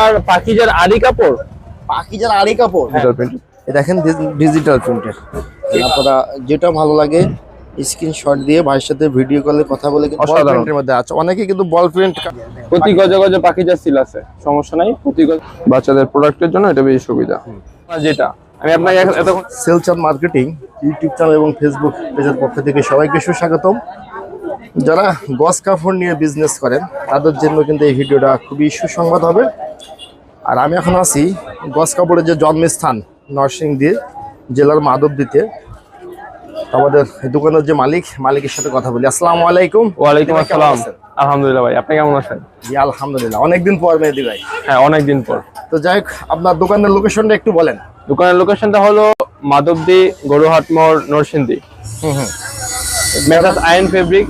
আর পাখিজার আরি কাপড়? পাখিজার আড়ি কাপড়? ডিজিটাল প্রিন্ট এই দেখেন ডিজিটাল প্রিন্টের আপনারা যেটা ভালো লাগে স্ক্রিনশট দিয়ে ভাইয়ের সাথে ভিডিও কলে কথা বলে কিন্তু বল প্রিন্টের মধ্যে আছে। অনেকে কিন্তু বল প্রিন্ট প্রতি গজে গজে পাখিজার সিল আছে। সমস্যা নাই প্রতি গজ বাচ্চাদের প্রোডাক্টের জন্য এটা বেশি সুবিধা। যেটা আমি আপনাকে এখন এতক্ষণ সেলচার মার্কেটিং ইউটিউব চ্যানেল এবং ফেসবুক পেজের পক্ষ থেকে সবাইকে সুস্বাগতম। যারা গস কাপড় নিয়ে বিজনেস করেন তাদের জন্য কিন্তু এই ভিডিওটা খুবই সুসংবাদ হবে। আর আমি এখন আছি গস কাপড়ের যে জন্মস্থান নরসিংদী জেলার মাধবদীতে। আমাদের দোকানের যে মালিক মালিকের সাথে কথা বলি। আসসালামু আলাইকুম। ওয়ালাইকুম আসসালাম। আলহামদুলিল্লাহ ভাই আপনি কেমন আছেন? জি আলহামদুলিল্লাহ। অনেকদিন পর মেহেদি ভাই। হ্যাঁ অনেকদিন পর। তো যাই হোক আপনার দোকানের লোকেশনটা একটু বলেন। দোকানের লোকেশনটা হলো মাধবদী গরুহাট মোড় নরসিংদী। হুম হুম। মেসাজ আয়ন ফেব্রিক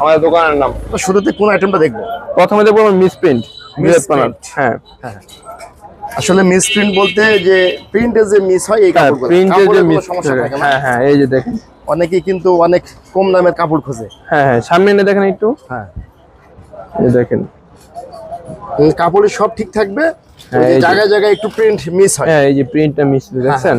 আমাদের দোকানের নাম। তো শুরুতে কোন আইটেমটা দেখব? প্রথমে দেখব মিস প্রিন্ট। Misprint। হ্যাঁ। আসলে মিস প্রিন্ট বলতে যে প্রিন্টে যে মিস হয় এই হ্যাঁ কাপড়গুলো। প্রিন্টের যে মিস সমস্যা থাকে হ্যাঁ হ্যাঁ এই যে দেখেন। অনেকেই কিন্তু অনেক কম দামের কাপড় খোঁজে। হ্যাঁ হ্যাঁ সামনে এনে দেখেন একটু। হ্যাঁ। এই দেখেন। কাপড়ের সব ঠিক থাকবে হ্যাঁ, জায়গায় জায়গায় একটু প্রিন্ট মিস হয়। হ্যাঁ এই যে প্রিন্টটা মিস দেখছেন?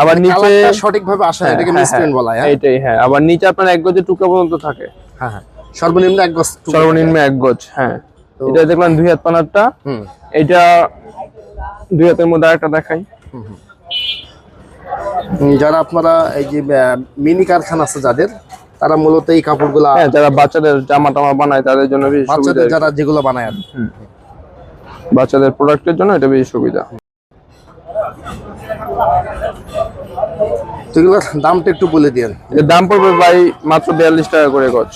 আবার নিচে সঠিকভাবে আসে না, এটাকে হ্যাঁ, মিস প্রিন্ট বলা হয় হ্যাঁ? এইটাই হ্যাঁ। আবার নিচে আপনার এক গজের টুকরা পর্যন্ত থাকে। হ্যাঁ হ্যাঁ। সর্বনিম্ন এক গজ। সর্বনিম্ন এক গজ হ্যাঁ। এটা দেখলাম দুই হাত পানারটা। এটা দুই হাতের মধ্যে আরেকটা দেখাই। যারা আপনারা এই যে মিনি কারখানা আছে যাদের তারা মূলত এই কাপড়গুলা হ্যাঁ যারা বাচ্চাদের জামা টামা বানায় তাদের জন্য বেশি বাচ্চাদের যারা যেগুলো বানায় আর বাচ্চাদের প্রোডাক্টের জন্য এটা বেশি সুবিধা। এগুলোর দামটা একটু বলে দিন দাম পড়বে ভাই মাত্র বিয়াল্লিশ টাকা করে গজ।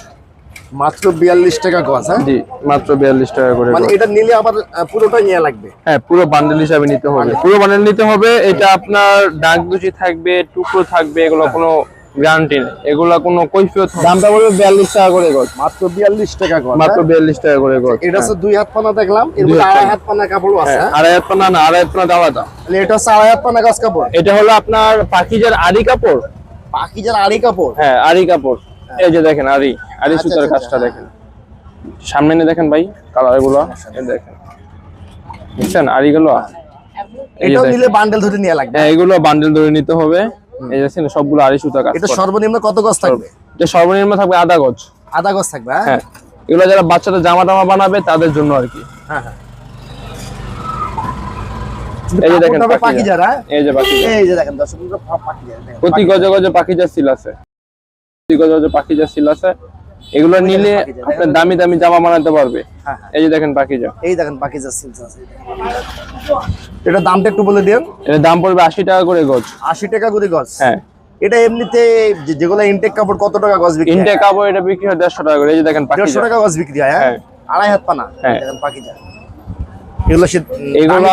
মাত্র বিয়াল্লিশ টাকা গজ হ্যাঁ? জি মাত্র বিয়াল্লিশ টাকা করে মানে এটা নিলে আবার আহ, পুরোটাই নেওয়া লাগবে? হ্যাঁ পুরো বান্ডেল হিসাবে নিতে হবে। পুরো বান্ডেল নিতে হবে এটা আপনার দাগ দুচি থাকবে টুকরো থাকবে এগুলো কোনো গ্যারান্টি নেই। এগুলো কোনো কৈফিয়ত দামটা পড়বে বিয়াল্লিশ টাকা করে গজ। মাত্র বিয়াল্লিশ টাকা গজ মাত্র হ্যাঁ? বিয়াল্লিশ টাকা করে গজ এটা হচ্ছে দুই হাত পানা দেখলাম এর মধ্যে আড়াই। হাত পানা কাপড়ও আছে হ্যাঁ, হ্যাঁ? আড়াই হাত পানা না আড়াই হাত পানা আলাদা তাহলে এটা হচ্ছে আড়াই হাত পানা গজ কাপড়। এটা হলো আপনার পাখিজার আরি কাপড়। যারা আড়ি কাপড়? হ্যাঁ আরি কাপড়। এই যে দেখেন আরি আরি আচ্ছা, সুতার আচ্ছা, কাজটা আচ্ছা, দেখেন। সামনে নিয়ে দেখেন ভাই কালারগুলো দেখেন। বুঝছেন? আরি গুলো এটাও নিলে বান্ডেল ধরে নেওয়া লাগবে। হ্যাঁ এগুলো বান্ডেল ধরে নিতে হবে। এই দেখছেন সবগুলো আরি সুতা কাজ এটা সর্বনিম্ন কত গজ থাকবে? এটা সর্বনিম্ন থাকবে আধা গজ। আধা গজ থাকবে হ্যাঁ? হ্যাঁ। এগুলো যারা বাচ্চাদের জামা টামা বানাবে তাদের জন্য আর কি। হ্যাঁ হ্যাঁ। এই যে দেখেন পাখি পাখি যারা। এই যে পাখি এই যে দেখেন দর্শক পাখি যারা। প্রতি গজে গজে পাখি যা সিল আছে। পাখি যা সিল আছে এগুলো নিলে পাখিজা, আপনি দামি দামি জামা বানাতে পারবে। হ্যাঁ, হ্যাঁ। এই যে দেখেন পাখি যা এই দেখেন পাখি যা সিলস আছে এটা দামটা একটু বলে দিন এর দাম পড়বে আশি টাকা করে গজ। আশি টাকা করে গজ? হ্যাঁ। এটা এমনিতে যেগুলো ইনটেক কাপড় কত টাকা গজ বিক্রি? ইনটেক কাপড় এটা বিক্রি হয় দেড়শো টাকা করে। এই যে দেখেন পাখি দেড়শো টাকা গজ বিক্রি হয় হ্যাঁ? হ্যাঁ। আড়াই হাত পানা। হ্যাঁ। দেখেন পাখি যা এগুলো এগুলো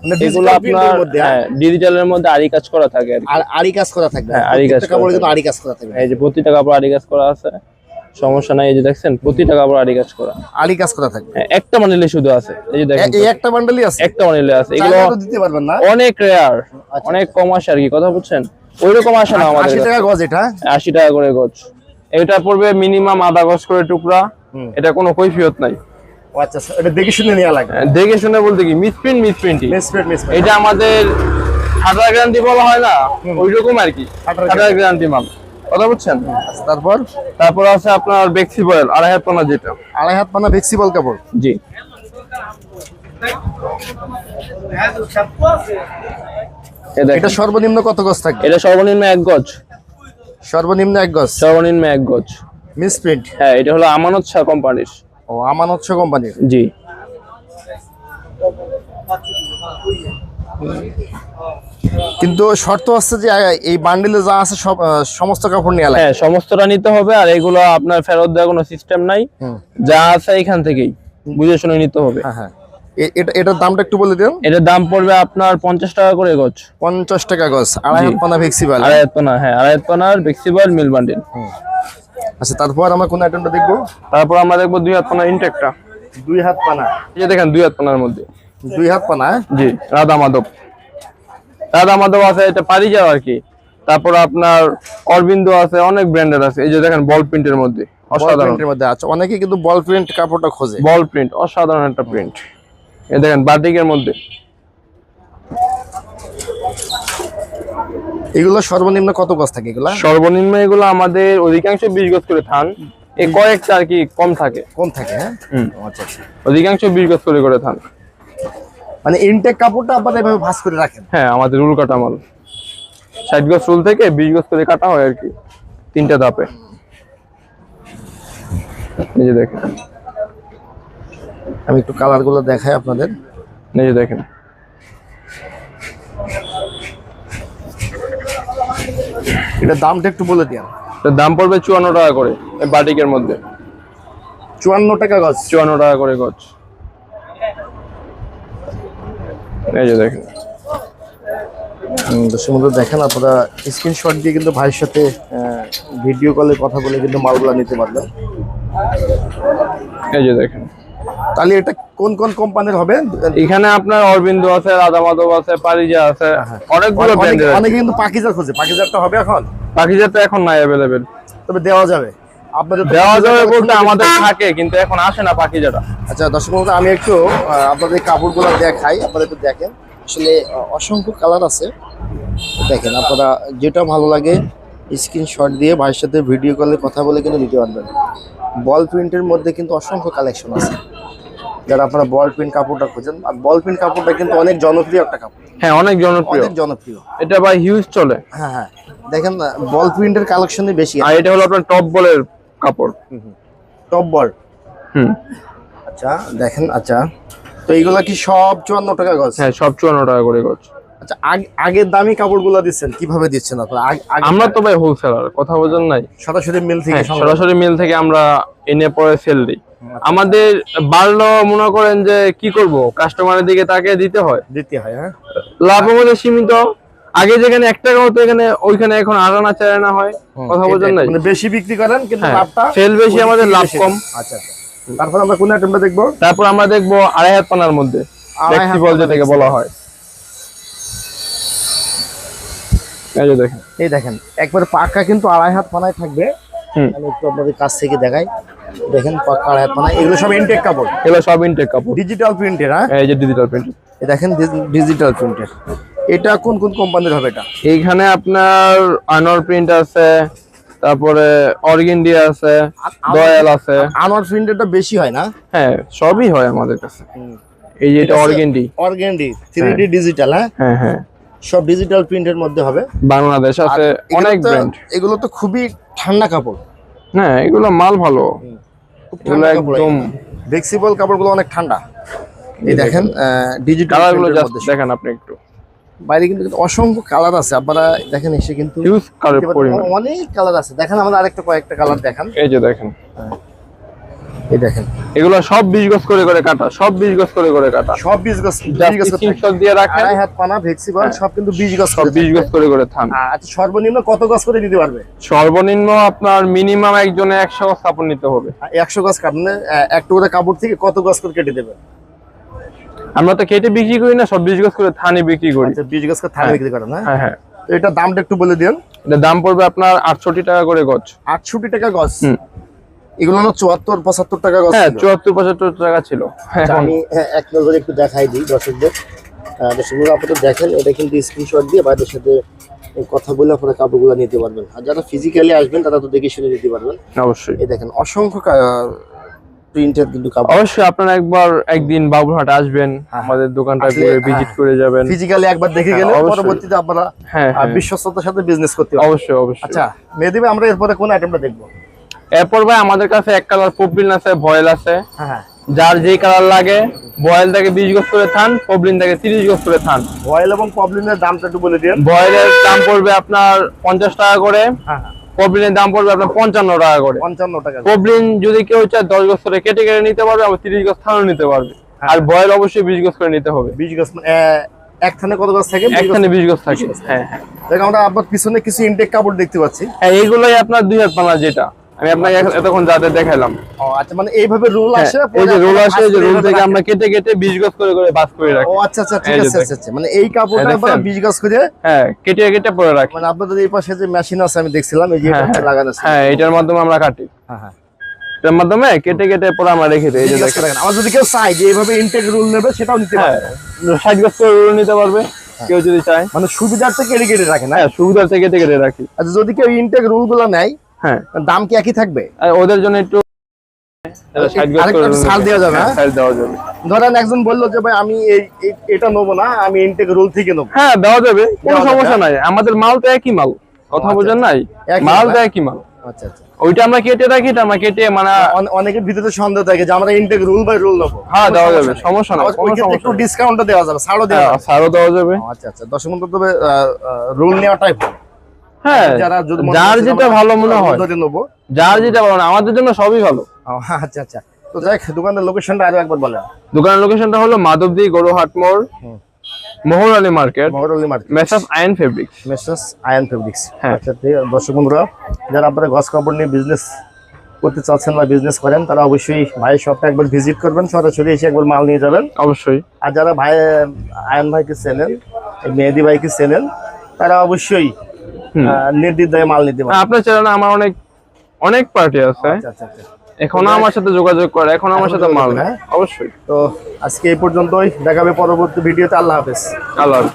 মানে এগুলো আপনার হ্যাঁ। হ্যাঁ ডিজিটালের মধ্যে আরি কাজ করা থাকে আর কি। কাজ করা থাকবে হ্যাঁ, আড়ি কাজ প্রত্যেকটা কিন্তু আড়ি কাজ করা থাকবে। এই যে প্রতিটা কাপড় আরি কাজ করা আছে সমস্যা নাই এই যে দেখছেন প্রতিটা কাপড় আরি কাজ করা। আড়ি কাজ করা থাকবে। একটা বানিলে শুধু আছে এই যে দেখেন এই একটা বান্ডেলই আছে? একটা আছে এগুলো দিতে পারবেন না। অনেক রেয়ার অনেক কম আসে আর কি কথা বুঝছেন? ওই রকম আসে না আমাদের আশি। টাকা গজ এটা। আশি টাকা করে গজ। এটা পড়বে মিনিমাম আধা গজ করে টুকরা। এটা কোনো কৈফিয়ত নাই। আচ্ছা আচ্ছা, এটা দেখে শুনে নেওয়া লাগবে। হ্যাঁ, দেখে শুনে বলতে কি? মিসপ্রিন্ট মিসপ্রিন্ট মিসপ্রিন্ট এটা আমাদের খাটার গ্যারান্টি বলা হয় না? ওই রকম আর কি। খাটার গ্যারান্টি মাল। কথা বুঝছেন? আচ্ছা, তারপর? তারপর আছে আপনার বেক্সি আড়াই হাত পানা যেটা। আড়াই হাত পানা ফ্লেক্সিবল কাপড়? জি। এটা সর্বনিম্ন কত গজ থাকবে? এটা সর্বনিম্ন এক গজ। সর্বনিম্ন এক গজ? সর্বনিম্ন এক গজ। মিসপ্রিন্ট হ্যাঁ এটা হলো আমানত শাহ কোম্পানির ও আমানত কোম্পানির জি। কিন্তু শর্ত হচ্ছে যে এই বান্ডিলে যা আছে সব সমস্ত কাপড় নিয়ে হ্যাঁ সমস্তটা নিতে হবে আর এগুলো আপনার ফেরত দেওয়ার কোনো সিস্টেম নাই। যা আছে এখান থেকেই বুঝে শুনে নিতে হবে। হ্যাঁ হ্যাঁ। এটা এটার দামটা একটু বলে দিন। এটার দাম পড়বে আপনার পঞ্চাশ টাকা করে গজ। পঞ্চাশ টাকা গজ আড়াই পানা ফ্লেক্সিবল আড়াই পানা হ্যাঁ আড়াই পানার ফ্লেক্সিবল মিল বান্ডিল আচ্ছা তারপর আমরা কোন আইটেমটা দেখব? তারপর আমরা দেখব দুই হাত পানা ইনটেকটা দুই হাত পানা। এই যে দেখেন দুই হাত পানার মধ্যে। দুই হাত পানা হ্যাঁ? জি রাধা মাধব। রাধা মাধব আছে এটা পারিজাও আর কি। তারপর আপনার অরবিন্দ আছে অনেক ব্র্যান্ডের আছে। এই যে দেখেন বল প্রিন্টের মধ্যে অসাধারণ। মধ্যে আছে। অনেকে কিন্তু বল প্রিন্ট কাপড়টা খোঁজে। বল প্রিন্ট অসাধারণ একটা প্রিন্ট এই দেখেন বাটিকের মধ্যে। এগুলো সর্বনিম্ন কত গজ থাকে এগুলো? সর্বনিম্ন এগুলো আমাদের অধিকাংশ বিশ গজ করে থান এই কয়েকটা আর কি কম থাকে। কম থাকে হ্যাঁ? আচ্ছা আচ্ছা। অধিকাংশ বিশ গজ করে করে থান মানে ইনটেক কাপড়টা আপনারা এভাবে ভাঁজ করে রাখেন? হ্যাঁ আমাদের রুল কাটা মাল। ষাট গজ রুল থেকে বিশ গজ করে কাটা হয় আর কি তিনটা ধাপে। এই যে দেখেন। আমি একটু কালারগুলো দেখাই আপনাদের। এই যে দেখেন। এটা দামটা একটু বলে দিন এটার দাম পড়বে চুয়ান্ন টাকা করে এই বাটিকের মধ্যে। চুয়ান্ন টাকা গজ। চুয়ান্ন টাকা করে গজ। এই যে দেখেন। দর্শক বন্ধু দেখেন আপনারা স্ক্রিনশট দিয়ে কিন্তু ভাইয়ের সাথে ভিডিও কলে কথা বলে কিন্তু মালগুলা নিতে পারবেন। এই যে দেখেন। তাহলে এটা কোন কোন কোম্পানির হবে? এখানে আপনার অরবিন্দ আছে রাধা মাধব আছে পারিজা আছে অনেকগুলো অনেকে ব্র্যান্ডের অনেকে কিন্তু পাকিজার খোঁজে। পাকিজারটা হবে এখন? পাখিজা এখন নাই অ্যাভেলেবেল তবে দেওয়া যাবে। আপনাদের দেওয়া যাবে বলতে আমাদের থাকে কিন্তু এখন আসে না আচ্ছা দর্শক বন্ধু আমি একটু আপনাদের কাপড়গুলো দেখাই আপনারা একটু দেখেন। আসলে অসংখ্য কালার আছে। দেখেন আপনারা যেটা ভালো লাগে স্ক্রিনশট দিয়ে ভাইয়ের সাথে ভিডিও কলে কথা বলে কিন্তু নিতে পারবেন। বল প্রিন্টের মধ্যে কিন্তু অসংখ্য কালেকশন আছে। যারা আপনারা বল প্রিন্ট কাপড়টা খোঁজেন আর বল প্রিন্ট কাপড়টা কিন্তু অনেক জনপ্রিয় একটা কাপড়। হ্যাঁ অনেক জনপ্রিয়। অনেক জনপ্রিয়। এটা ভাই হিউজ চলে। হ্যাঁ হ্যাঁ। দেখেন বল প্রিন্টের কালেকশনই বেশি। আর এটা হলো আপনার টপ বলের কাপড়। টপ বল হুম। আচ্ছা দেখেন আচ্ছা। তো এইগুলা কি সব চুয়ান্ন টাকা গজ? হ্যাঁ সব চুয়ান্ন টাকা করে গজ। আচ্ছা আগ- আগের দামি কাপড়গুলো দিচ্ছেন কীভাবে দিচ্ছেন আপনারা? আগে আমরা তো ভাই হোলসেলার কথা বোঝেন নাই। সরাসরি মিল থেকে হ্যাঁ সরাসরি মিল থেকে আমরা এনে পরে সেল দিই। আমাদের বাড়লো মনে করেন যে কি করব? কাস্টমারের দিকে তাকে দিতে হয়। দিতে হয় হ্যাঁ? লাভ আমাদের সীমিত। আগে যেখানে এক টাকা হতো এখানে ওইখানে এখন আটানা চারানা হয়। কথা বোঝেন নাই? মানে বেশি বিক্রি করেন কিন্তু হ্যাঁ, লাভটা sell বেশি, আমাদের লাভ কম। আচ্ছা আচ্ছা। তারপর আমরা কোন আইটেমটা দেখব? তারপর আমরা দেখব আড়াই হাত পানার মধ্যে। আড়াই হাত ফ্লেক্সিবল যেটাকে বলা হয়। এই দেখেন। এই দেখেন একবার পাকা কিন্তু আড়াই হাত পানায় থাকবে। আমি একটু আপনাদের কাছ থেকে দেখাই। দেখেন আড়াই হাত পানায় এগুলো সব ইনটেক কাপড়? এগুলো সব ইনটেক কাপড়। ডিজিটাল প্রিন্টের হ্যাঁ? এই যে ডিজিটাল প্রিন্ট দেখেন ডিজিটাল প্রিন্টের এটা কোন কোন কোম্পানির হবে এটা? এইখানে আপনার আনোয়ার প্রিন্ট আছে তারপরে অর্গিন্ডি আছে দয়াল আছে। আনোয়ার প্রিন্টেরটা বেশি হয় না? হ্যাঁ সবই হয় আমাদের কাছে। এই যে এটা organdy organdy three D digital হ্যাঁ? হ্যাঁ হ্যাঁ। সব ডিজিটাল প্রিন্টের মধ্যে হবে। বাংলাদেশ আছে অনেক ব্র্যান্ড এগুলো তো খুবই ঠান্ডা কাপড়। হ্যাঁ এগুলো মাল ভালো। একদম ফ্লেক্সিবল কাপড়গুলো অনেক ঠান্ডা। এই দেখেন। ডিজিটাল কালারগুলো জাস্ট দেখেন আপনি একটু। বাইরে কিন্তু অসংখ্য কালার আছে। আপনারা দেখেন এসে কিন্তু অনেক কালার আছে। দেখেন আমাদের আরেকটা কয়েকটা কালার দেখেন। এই যে দেখেন। এই দেখেন। এগুলো সব বিশ গজ করে করে কাটা সব বিশ গজ করে করে কাটা। সব বিশ গজ বিশ জাস্ট গজ স্ক্রিনশট দিয়ে রাখেন। আড়াই হাত পানা ফ্লেক্সিবল সব কিন্তু বিশ গজ সব করে বিশ থাকে। গজ করে করে থান আচ্ছা সর্বনিম্ন কত গজ করে দিতে পারবে? সর্বনিম্ন আপনার মিনিমাম একজনে একশো গজ কাপড় নিতে হবে। একশো গজ কাটলে একটু করে কাপড় থেকে কত গজ করে কেটে দেবে? আমরা তো কেটে বিক্রি করি না সব বিশ গজ করে থানে বিক্রি করি। আচ্ছা বিশ গজ করে থানে বিক্রি করেন হ্যাঁ হ্যাঁ। হ্যাঁ এটা দামটা একটু বলে দিন। এটা দাম পড়বে আপনার আটষট্টি টাকা করে গজ। আটষট্টি টাকা গজ। হুম। এগুলো হলো চুয়াত্তর পঁচাত্তর টাকা হ্যাঁ চুয়াত্তর পঁচাত্তর টাকা ছিল। আচ্ছা, আমি হ্যাঁ, এক নজরে একটু দেখাই দিই দর্শকদের। আপনাদের দেখেন এটা কিন্তু স্ক্রিনশট দিয়ে বাইরের সাথে কথা বলে আপনারা কাপড়গুলো নিতে পারবেন। আর যারা ফিজিক্যালি আসবেন তারা তো দেখে শুনে নিতে পারবেন। অবশ্যই। এই দেখেন অসংখ্য প্রিন্টের কিন্তু কাপড়। অবশ্যই আপনারা একবার একদিন বাবুরহাট আসবেন হ্যাঁ। আমাদের দোকানটা ঘুরে ভিজিট। করে যাবেন। ফিজিক্যালি একবার দেখে গেলে। পরবর্তীতে আপনারা বিশ্বস্ততার সাথে বিজনেস করতে অবশ্যই অবশ্যই। আচ্ছা মেয়েদিবে আমরা এরপরে কোন আইটেমটা দেখব? এরপর ভাই আমাদের কাছে এক কালার পপলিন আছে ভয়েল আছে। হ্যাঁ হ্যাঁ। যার যেই কালার লাগে বয়েল থেকে বিশ গজ করে থান পবলিন থেকে তিরিশ গজ করে থান। অয়েল এবং প্রবলেমের দামটা একটু বলে দিন বয়েলের দাম পড়বে আপনার পঞ্চাশ টাকা করে হ্যাঁ হ্যাঁ। পবলিনের দাম পড়বে আপনার পঞ্চান্ন টাকা করে। পঞ্চান্ন টাকা পবলিন যদি কেউ চায় দশ গজ করে কেটে কেটে নিতে পারবে আবার তিরিশ গজ থানও নিতে পারবে। আর বয়েল অবশ্যই বিশ গজ করে নিতে হবে। বিশ আহ, এক থানে কত গজ থাকে? একখানে বিশ গজ থাকে। হ্যাঁ হ্যাঁ। দেখ আমরা আপনার পিছনে কিছু ইনটেক কাপড় দেখতে পাচ্ছি। হ্যাঁ এইগুলোই আপনার দুই হাত পানা যেটা। আমি আপনাকে এতক্ষণ যাতে দেখালাম ও আচ্ছা মানে এইভাবে রুল হ্যাঁ, আসে এই যে রোল আসে যে রোল থেকে আমরা কেটে কেটে বিশ গজ করে করে বাস করে রাখি। ও আচ্ছা আচ্ছা ঠিক আছে আচ্ছা, আচ্ছা। মানে এই কাপড়টা দেখছেন? বিশ গজ করে? হ্যাঁ কেটে কেটে পরে রাখি। মানে আপনাদের এই পাশে যে মেশিন আছে আমি দেখছিলাম এই যে এটা হ্যাঁ, হচ্ছে হ্যাঁ। লাগানো আছে। হ্যাঁ এটার মাধ্যমে আমরা কাটি। হ্যাঁ হ্যাঁ। এটার মাধ্যমে কেটে কেটে পরে আমরা রেখে দিই এই যে দেখেন। আমার যদি কেউ চায় যে এইভাবে ইনটেক রুল নেবে সেটাও নিতে হ্যাঁ পারে ষাট গাছ করে রুল নিতে পারবে কেউ যদি চায়। মানে সুবিধার থেকে কেটে কেটে রাখে না? হ্যাঁ সুবিধার থেকে কেটে কেটে রাখি। আচ্ছা যদি কেউ ইনটেক রুলগুলো নেয় হ্যাঁ। দাম কি একই থাকবে? ওদের জন্য একটু যাবে, হ্যাঁ? যাবে। ধরেন একজন বলল যে ভাই আমি এটা নেব না আমি ইনটেক রুল থেকে নেব। হ্যাঁ দেওয়া যাবে কোনো সমস্যা নাই। আমাদের মাল তো একই মাল কথা আচ্ছা, বোঝেন নাই? মাল মাল, তো হ্যাঁ? একই মাল। আচ্ছা আচ্ছা। ওইটা আমরা কেটে রাখি এটা আমরা কেটে মানে অনেকের ভিতরে সন্দেহ থাকে যে আমরা ইনটেক রুল বাই রুল নেব। হ্যাঁ, দেওয়া যাবে, সমস্যা কোনো সমস্যা একটু। ডিসকাউন্টও দেওয়া যাবে ছাড়ও দেওয়া হ্যাঁ, ছাড়ও দেওয়া যাবে। আচ্ছা আচ্ছা। দর্শক বন্ধু তবে রুল নেওয়াটাই ভালো। হ্যাঁ যারা যেটা ভালো মনে হয় যার যেটা ভালো আমাদের জন্য সবই ভালো। আচ্ছা আচ্ছা। তো যাই দোকানের লোকেশনটা আরও একবার বলেন। দোকানের লোকেশনটা হলো মাধবদী গরুহাট মোড়। Moharali market market. Messrs Ayon fabrics Messrs Ayon fabrics হ্যাঁ। আচ্ছা ঠিক দর্শক বন্ধুরা যারা আপনারা গছ কাপড় নিয়ে বিজনেস করতে চাচ্ছেন বা বিজনেস করেন তারা অবশ্যই ভাইয়ের শপটা একবার ভিজিট করবেন সরাসরি এসে একবার মাল নিয়ে যাবেন। অবশ্যই। আর যারা ভাই আয়ন ভাইকে চেনেন মেহেদি ভাইকে চেনেন তারা অবশ্যই নির্দ্বিধায় মাল নিতে পারবেন আপনার চ্যানেলে আমার অনেক অনেক পার্টি আছে। আচ্ছা আচ্ছা আচ্ছা। এখনও আমার সাথে যোগাযোগ করে এখন আমার সাথে মাল হ্যাঁ? অবশ্যই। তো আজকে এই পর্যন্তই। দেখাবে পরবর্তী ভিডিওতে। আল্লাহ হাফেজ। আল্লাহ।